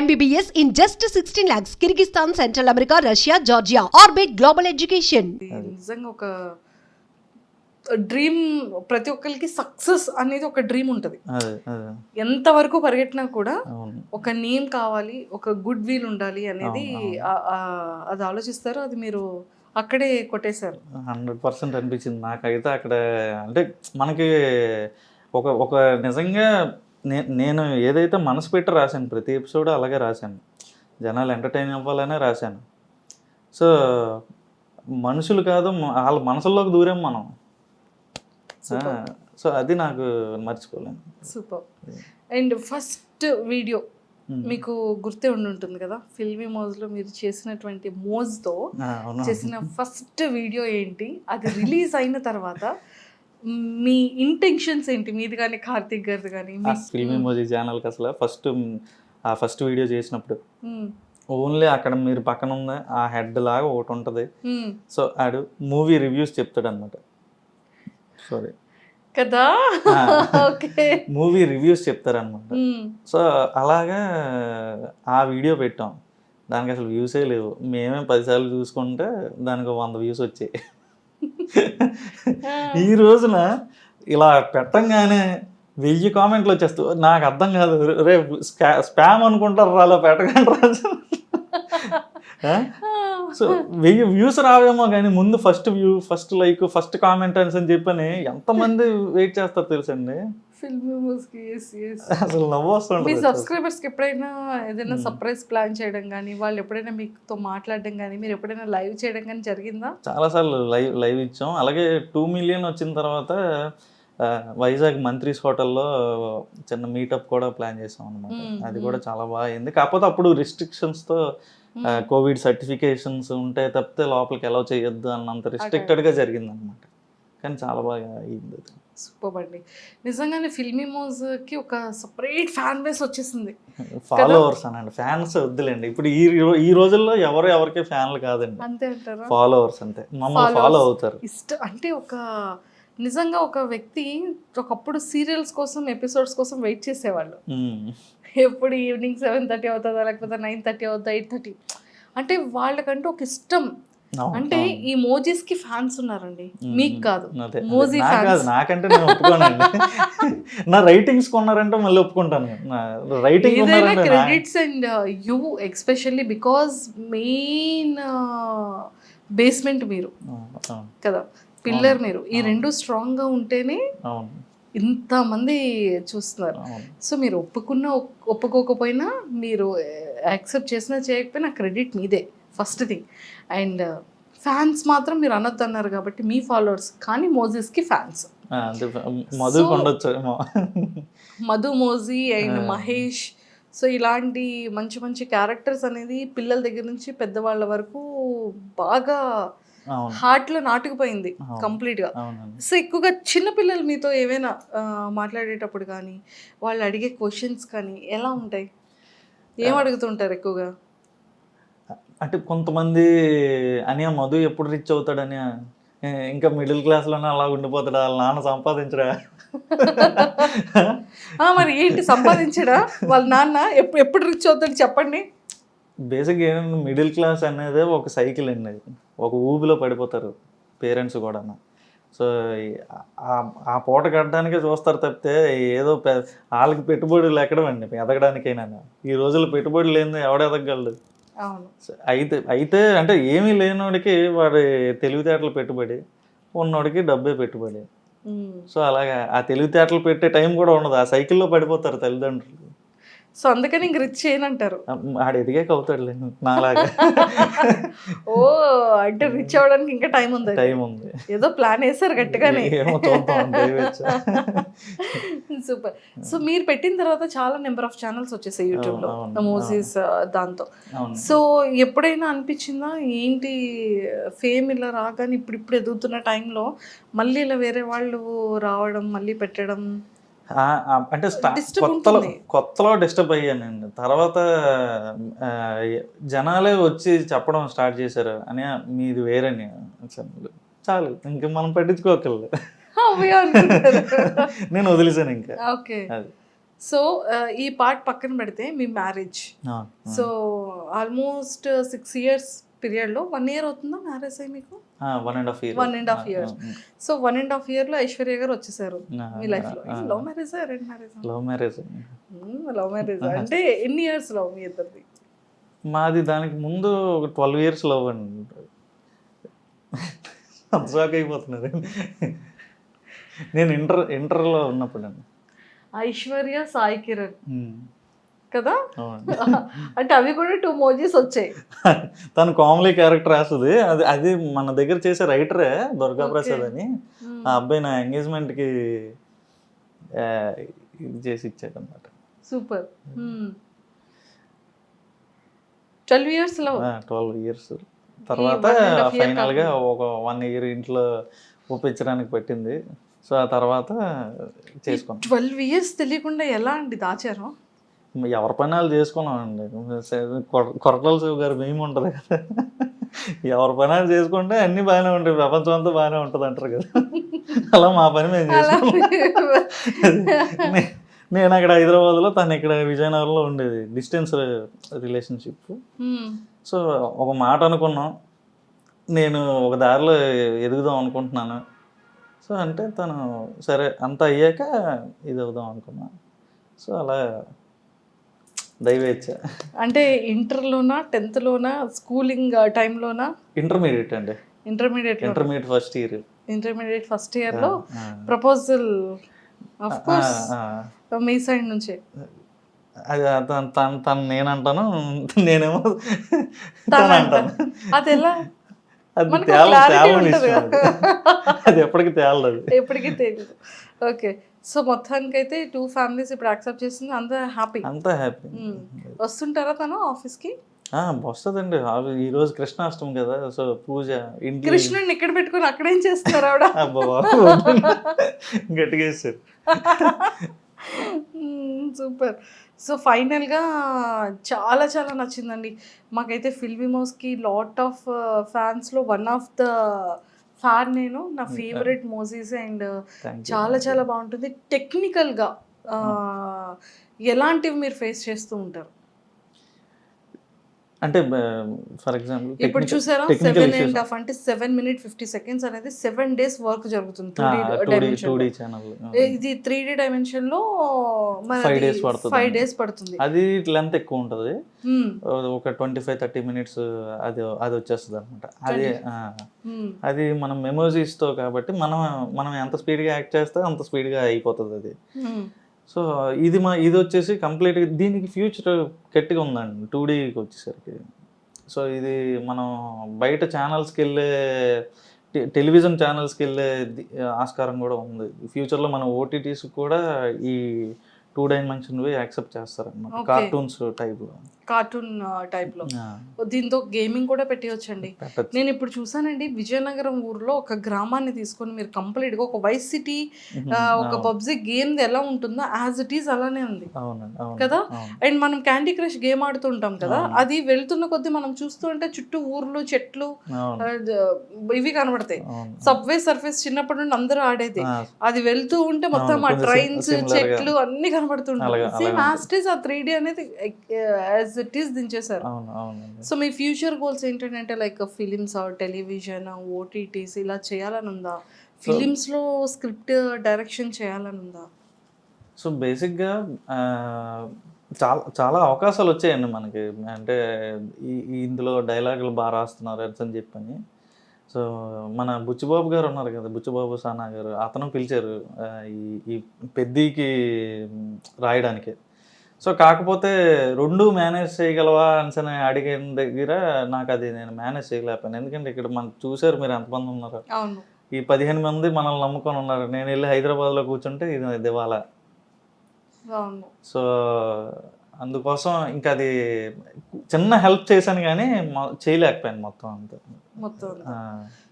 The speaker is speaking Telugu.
MBBS in just 16 lakhs, Kyrgyzstan, Central America, Russia, Georgia. Orbit Global Education. ఇది నిజంగా ఒక డ్రీమ్ ప్రతి ఒక్కరికి సక్సెస్ అనేది ఒక డ్రీమ్ ఉంటుంది. అదే అదే. ఎంతవరకు పరిగెట్టినా కూడా ఒక నేమ్ కావాలి ఒక గుడ్ విల్ ఉండాలి అనేది అది ఆలోచిస్తారు అది మీరు అక్కడే కొట్టేశారు. హండ్రెడ్ పర్సెంట్ అనిపించింది నాకైతే అక్కడ. అంటే మనకి ఒక ఒక నిజంగా నేను ఏదైతే మనసు పెట్టి రాశాను ప్రతి ఎపిసోడ్ అలాగే రాశాను. జనాలు ఎంటర్టైన్ అవ్వాలనే రాశాను. సో మనుషులు కాదు వాళ్ళ మనసుల్లోకి దూరాం మనం. సో అది నాకు మర్చిపోలేను. సూపర్. And first video. మీకు గుర్తే ఉండి ఉంటుంది కదా ఫిల్మీ మోజ్లో మీరు చేసినటువంటి మోజ్తో చేసిన ఫస్ట్ వీడియో ఏంటి అది రిలీజ్ అయిన తర్వాత మీ ఇంటెన్షన్స్ ఏంటి? మీది కానీ కార్తిక్ గారిది కానీ ఆ ఫిల్మ్ ఇమోజీ ఛానల్కి అసలు ఫస్ట్ ఆ ఫస్ట్ వీడియో చేసినప్పుడు. Hmm. ఓన్లీ అక్కడ మీరు పక్కన ఉంది ఆ హెడ్ లాగా ఒకటి ఉంటుంది. సో ఆడు మూవీ రివ్యూస్ చెప్తాడు అనమాట సారీ కదా మూవీ రివ్యూస్ చెప్తారనమాట సో అలాగా ఆ వీడియో పెట్టాం. దానికి అసలు వ్యూసే లేవు. మేమే పదిసార్లు చూసుకుంటే దానికి వంద వ్యూస్ వచ్చాయి. ఈ రోజున ఇలా పెట్టంగానే వెయ్యి కామెంట్లు వచ్చేస్తూ నాకు అర్థం కాదు రే స్పామ్ అనుకుంటారు అలా పెట్టకండి రాజు. సో వెయ్యి వ్యూస్ రావేమో కానీ ముందు first view first like first comment అని చెప్పని ఎంతమంది వెయిట్ చేస్తారు తెలుసండి? అసలు నవ్వు మీ సబ్స్క్రైబర్స్కి ఎప్పుడైనా ఏదైనా Hmm. సర్ప్రైజ్ ప్లాన్ చేయడం కానీ వాళ్ళు ఎప్పుడైనా మీతో మాట్లాడడం కానీ మీరు ఎప్పుడైనా లైవ్ చేయడం కానీ జరిగిందా? చాలాసార్లు లైవ్ లైవ్ ఇచ్చాం. అలాగే టూ మిలియన్ వచ్చిన తర్వాత వైజాగ్ మంత్రీస్ హోటల్లో చిన్న మీటప్ కూడా ప్లాన్ చేసాం అనమాట అది. కూడా చాలా బాగా అయింది. కాకపోతే అప్పుడు రెస్ట్రిక్షన్స్తో. కోవిడ్ సర్టిఫికేషన్స్ ఉంటే తప్పితే లోపలికి ఎలా చేయొద్దు అన్నంత రిస్ట్రిక్టెడ్గా జరిగింది అనమాట కానీ చాలా బాగా అయింది. సూపర్ అండి. నిజంగానే ఫిల్మీ కి ఒక సపరేట్ ఫ్యాన్ బేస్ వచ్చేసింది. ఫాలోవర్స్ అనండి. ఫ్యాన్స్ వద్దులేండి. ఇప్పుడు ఈ ఈ రోజుల్లో ఎవరు ఎవరికి ఫ్యాన్లు కాదండి. అంతే అంటారా? ఫాలోవర్స్ అంతే. మమ్మల్ని. ఫాలో అవుతారు. ఇష్టం అంటే ఒక నిజంగా ఒక వ్యక్తి ఒకప్పుడు సీరియల్స్ కోసం ఎపిసోడ్స్ కోసం వెయిట్ చేసేవాళ్ళు. ఎప్పుడు ఈవినింగ్ సెవెన్ థర్టీ అవుతుందా లేకపోతే నైన్ థర్టీ అవుతుందా ఎయిట్ థర్టీ? అంటే వాళ్ళకంటూ ఒక ఇష్టం. అంటే. ఈ మోజీస్కి ఫ్యాన్స్ ఉన్నారండి. మీకు కాదు. మోజీ ఫ్యాన్స్. నాకంటే నేను ఒప్పుకోనండి. నా రైటింగ్స్ కొన్నారంటే మళ్ళీ ఒప్పుకుంటాను రైటింగ్ ఏదైనా credits and you especially because main basement మీరు. కదా. పిల్లర్ మీరు. ఈ. రెండు స్ట్రాంగ్గా ఉంటేనే ఇంతమంది చూస్తున్నారు. సో మీరు ఒప్పుకున్నా ఒప్- ఒప్పుకోకపోయినా మీరు యాక్సెప్ట్ చేసినా చేయకపోయినా క్రెడిట్ మీదే ఫస్ట్ థింగ్. అండ్ ఫ్యాన్స్ మాత్రం మీరు అనొద్దు అన్నారు కాబట్టి మీ ఫాలోవర్స్ కానీ మోజీస్కి ఫ్యాన్స్. ఆ, అంటే మధు. మధు మోజీ అండ్. మహేష్. సో ఇలాంటి మంచి మంచి క్యారెక్టర్స్ అనేది పిల్లల దగ్గర నుంచి పెద్దవాళ్ళ వరకు బాగా అవును. హార్ట్లో నాటుకుపోయింది. కంప్లీట్గా. అవునండి. సో ఎక్కువగా చిన్నపిల్లలు మీతో ఏమైనా మాట్లాడేటప్పుడు కానీ వాళ్ళు అడిగే క్వశ్చన్స్ కానీ ఎలా ఉంటాయి? ఏం అడుగుతుంటారు ఎక్కువగా? అంటే కొంతమంది అని మధు ఎప్పుడు రిచ్ అవుతాడని ఇంకా మిడిల్ క్లాస్లోనే అలా ఉండిపోతాడా? వాళ్ళ నాన్న సంపాదించడా? ఆ, మరి ఏంటి సంపాదించడా? వాళ్ళ నాన్న ఎప్పుడు ఎప్పుడు రిచ్ అవుతాడు చెప్పండి. బేసిక్ ఏంటంటే మిడిల్ క్లాస్ అనేది ఒక సైకిల్ అండి ఒక ఊబిలో పడిపోతారు పేరెంట్స్ కూడా సో ఆ- పూట కట్టడానికే చూస్తారు తప్పితే ఏదో వాళ్ళకి పెట్టుబడులు ఎక్కడమండి ఎదగడానికైనా ఈ రోజుల్లో పెట్టుబడులు లేని ఎవడ ఎదగలడు సో అయితే అయితే అంటే ఏమీ లేనోడికి వాడి తెలివితేటలు పెట్టుబడి ఉన్నోడికి డబ్బే పెట్టుబడి. సో అలాగా ఆ తెలివితేటలు పెట్టే టైం కూడా ఉండదు. ఆ సైకిల్లో పడిపోతారు తల్లిదండ్రులు. సో అందుకని ఇంక రిచ్ చేయనంటారు ఆడు ఎదిగాక అవుతాడులే నాలాగా. ఓ అంటే రిచ్ అవ్వడానికి ఇంకా టైం ఉంది టైం ఉంది. ఏదో ప్లాన్ వేసారు గట్టిగానే. సూపర్ సో మీరు పెట్టిన తర్వాత చాలా నెంబర్ ఆఫ్ ఛానల్స్ వచ్చేసాయి యూట్యూబ్లో మోసీస్ దాంతో. సో ఎప్పుడైనా అనిపించిందా ఏంటి ఫేమ్ ఇలా రాగానే ఇప్పుడు ఇప్పుడు ఎదుగుతున్న టైంలో మళ్ళీ ఇలా వేరే వాళ్ళు రావడం మళ్ళీ పెట్టడం? అంటే కొత్తలో. కొత్తలో డిస్టర్బ్ అయ్యానండి. తర్వాత జనాలే వచ్చి చెప్పడం స్టార్ట్ చేశారు. అని మీది వేరని చాలు ఇంక మనం పట్టించుకోకర్లేదు. అనుకుంటారు. నేను వదిలేసాను ఇంకా. ఓకే. సో ఈ పార్ట్ పక్కన పెడితే మీ marriage. So almost six years పీరియడ్లో వన్ ఇయర్ అవుతుందా మ్యారేజ్ అయ్యి మీకు? One and half year One and half years. So one and half ఇయర్లో ఐశ్వర్య గారు వచ్చేసారు మీ లైఫ్లో love marriage arrange marriage love marriage love marriage అంటే ఎన్ని ఇయర్స్ లవ్ మీ ఇద్దరిది? మాది దానికి ముందు ఒక ట్వెల్వ్ ఇయర్స్ లవ్ అండి. అంత షాక్ అయిపోతున్నారు. నేను ఇంటర్ ఇంటర్లో ఉన్నప్పుడు అండి. ఐశ్వర్య సాయి కిరణ్. కదా? అంటే అవి కూడా టూ మోజీస్ వచ్చాయి. తను కామెడీ క్యారెక్టర్ రాస్తుంది అది అది మన దగ్గర చేసే రైటరే దుర్గా ప్రసాద్ అని. ఆ అబ్బాయి నా ఎంగేజ్మెంట్కి ఇది చేసి ఇచ్చాడు అనమాట super twelve years love twelve years తర్వాత year ఫైనల్గా ఒక వన్ ఇయర్ ఇంట్లో ఒప్పించడానికి పట్టింది. సో ఆ తర్వాత చేసుకున్నాం. ట్వెల్వ్ ఇయర్స్ తెలియకుండా ఎలా అండి దాచారు ఎవరి పని వాళ్ళు చేసుకున్నాం అండి కొరటాల శివ గారు మేము ఉంటుంది కదా. ఎవరి పని వాళ్ళు చేసుకుంటే అన్నీ బాగానే ఉంటాయి. ప్రపంచం అంతా బాగానే ఉంటుంది అంటారు కదా. అలా మా పని మేము చేసుకున్నాం నే- నేను అక్కడ హైదరాబాద్లో తను ఇక్కడ విజయనగరంలో ఉండేది. Distance relationship. సో ఒక మాట అనుకున్నాం. నేను ఒక దారిలో ఎదుగుదాం అనుకుంటున్నాను. సో అంటే తను సరే అంత అయ్యాక ఇది అవుదాం అనుకున్నా. సో అలా దైవేచ్ఛ. అంటే ఇంటర్లోనా టెన్త్లోనా స్కూలింగ్ టైంలోనా? ఇంటర్మీడియట్ అండి. Intermediate intermediate first year. Intermediate first ఇయర్లో ప్రపోజల్. ఆఫ్ కోర్స్ మీ సైడ్ నుంచే. అది తను తను తను నేను అంటాను నేనేమో తను. అంటాను అది ఎలా అది మనకు తేల తేలని ఇష్టం అది. ఎప్పటికీ తేలదు ఎప్పటికీ తెలియదు ఓకే. సో మొత్తానికైతే టూ ఫ్యామిలీస్ ఇప్పుడు యాక్సెప్ట్ చేస్తుంది అంత హ్యాపీ. అంతా హ్యాపీ. వస్తుంటారా తను ఆఫీస్కి? వస్తుందండి. ఈ రోజు కృష్ణాష్టమి కదా సో పూజ ఇంటి కృష్ణుడిని ఇక్కడ పెట్టుకొని అక్కడేం చేస్తున్నారు ఆవిడ? గట్టిగా సూపర్. సో ఫైనల్గా చాలా చాలా నచ్చిందండి. మాకైతే ఫిల్మీ మౌస్కి లాట్ ఆఫ్ ఫ్యాన్స్లో వన్ ఆఫ్ ద ఫ్యాన్ నేను. నా ఫేవరెట్ మోజీస్ అండ్. చాలా చాలా బాగుంటుంది. టెక్నికల్గా ఎలాంటివి మీరు ఫేస్ చేస్తూ ఉంటారు? అంటే ఫర్ ఎగ్జాంపుల్ ఇప్పుడు చూసారా? సెవెన్ అండ్ హాఫ్ అంటే సెవెన్ మినిట్ ఫిఫ్టీ సెకండ్స్ అనేది సెవెన్ డేస్ వర్క్ జరుగుతుంది ఇది త్రీ డీ డైమెన్షన్లో Five days పడుతుంది. ఫైవ్ డేస్ పడుతుంది. అది లెంత్ ఎక్కువ ఉంటుంది. ఒక ట్వంటీ ఫైవ్ థర్టీ మినిట్స్ అది అది వచ్చేస్తుంది అనమాట అది. అది మనం మెమోజీస్తో కాబట్టి మనం మనం ఎంత స్పీడ్గా యాక్ట్ చేస్తే అంత స్పీడ్గా అయిపోతుంది అది. సో ఇది మా ఇది వచ్చేసి కంప్లీట్గా దీనికి ఫ్యూచర్ గట్టిగా ఉందండి. టూ డీకి వచ్చేసరికి. సో ఇది మనం బయట ఛానల్స్కి వెళ్ళే టెలివిజన్ ఛానల్స్కి వెళ్ళే ఆస్కారం కూడా ఉంది. ఫ్యూచర్లో మన ఓటీటీస్ కూడా ఈ టూ డైమెన్షన్వి యాక్సెప్ట్ చేస్తారన్నమాట. Okay. కార్టూన్స్ టైప్లో. కార్టూన్ టైప్లో దీంతో గేమింగ్ కూడా పెట్టచ్చు. నేను ఇప్పుడు చూసానండి విజయనగరం ఊర్లో ఒక గ్రామాన్ని తీసుకొని మీరు కంప్లీట్గా ఒక వైస్ సిటీ ఒక పబ్జి గేమ్ ఎలా ఉంటుందో యాజ్ ఇట్ ఈస్ అలానే ఉంది. కదా? అండ్ మనం క్యాండీ క్రష్ గేమ్ ఆడుతుంటాం కదా. అది వెళ్తున్న కొద్దీ మనం చూస్తూ ఉంటే చుట్టూ ఊర్లు చెట్లు ఇవి కనబడతాయి. సబ్వే సర్ఫేస్ చిన్నప్పటి నుండి అందరూ ఆడేది. అది వెళ్తూ ఉంటే మొత్తం ఆ ట్రైన్స్. చెట్లు అన్ని కనబడుతుంటాయి సేమ్ యాస్టీస్ ఆ త్రీ డి అనేది యాజ్ ఇట్ ఈస్ దించేశారు. సో మీ ఫ్యూచర్ గోల్స్ ఏంటంటే లైక్ ఫిలిమ్స్ టెలివిజన్ ఓటీటీస్ ఇలా చేయాలని ఉందా ఫిలిమ్స్లో స్క్రిప్ట్ డైరెక్షన్ చేయాలని ఉందా సో బేసిక్గా ఆ, చాలా చాలా అవకాశాలు వచ్చాయండి మనకి. అంటే ఇందులో డైలాగులు బాగా రాస్తున్నారు అని చెప్పని సో మన బుచ్చిబాబు గారు ఉన్నారు కదా బుచ్చిబాబు సానా గారు అతను పిలిచారు ఈ ఈ పెద్దీకి రాయడానికి. సో కాకపోతే రెండు మేనేజ్ చేయగలవా అని అడిగిన దగ్గర నాకు అది నేను మేనేజ్ చేయలేకపోయాను. ఎందుకంటే ఇక్కడ మనం చూశారు మీరు ఎంతమంది ఉన్నారు. ఈ పదిహేను మంది మనల్ని నమ్ముకొని ఉన్నారు. నేను వెళ్ళి హైదరాబాద్లో కూర్చుంటే ఇది దివాలా. సో అందుకోసం ఇంకా అది చిన్న హెల్ప్ చేశాను కానీ చేయలేకపోయాను మొత్తం అంతా. మొత్తం